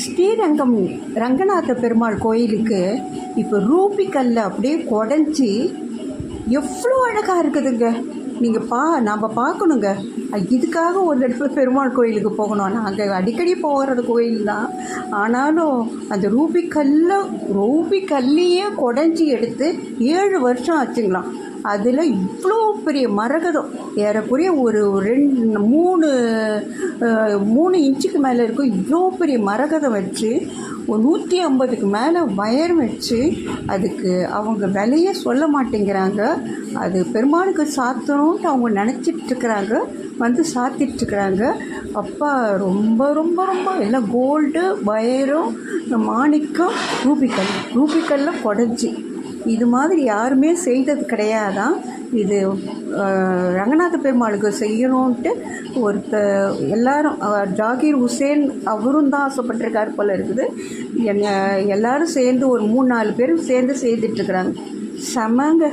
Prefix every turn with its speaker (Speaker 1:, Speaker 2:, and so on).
Speaker 1: ஸ்ரீரங்கம் ரங்கநாத பெருமாள் கோயிலுக்கு இப்போ ரூபி கல்லை அப்படியே குடஞ்சி எவ்வளோ அழகாக இருக்குதுங்க. நீங்கள் பா நாம் பார்க்கணுங்க. இதுக்காக ஒரு இடத்துல பெருமாள் கோயிலுக்கு போகணும். நாங்கள் அடிக்கடி போகிறது கோயில் தான். ஆனாலும் அந்த ரூபி கல்லை ரூபி கல்லையே குடஞ்சி எடுத்து ஏழு வருஷம் ஆச்சுங்களாம் அதில் இவ்வளோ பெரிய மரகதம். ஏறக்குறைய ஒரு ரெண்டு மூணு மூணு இன்ச்சுக்கு மேலே இருக்கும் இவ்வளோ பெரிய மரகதம் வச்சு ஒரு நூற்றி ஐம்பதுக்கு மேலே வயர் வச்சு அதுக்கு அவங்க விலையே சொல்ல மாட்டேங்கிறாங்க. அது பெருமாளுக்கு சாத்தணும்ட்டு அவங்க நினச்சிட்டு இருக்கிறாங்க. வந்து சாத்திட்ருக்குறாங்க அப்பா ரொம்ப ரொம்ப ரொம்ப எல்லாம் கோல்டு வயரும் மாணிக்கம் ரூபிக்கல். ரூபிக்கல்ல குடஞ்சி. இது மாதிரி யாருமே செய்தது கிடையாதான். இது ரங்கநாத பெருமாளுக்கு செய்யணுன்ட்டு ஒருத்த எல்லாரும் ஜாகீர் ஹுசேன் அவரும் தான் ஆசைப்பட்டிருக்காரு போல் இருக்குது. என்ன எல்லாரும் சேர்ந்து ஒரு மூணு நாலு பேரும் சேர்ந்து செய்துட்ருக்குறாங்க செமங்க.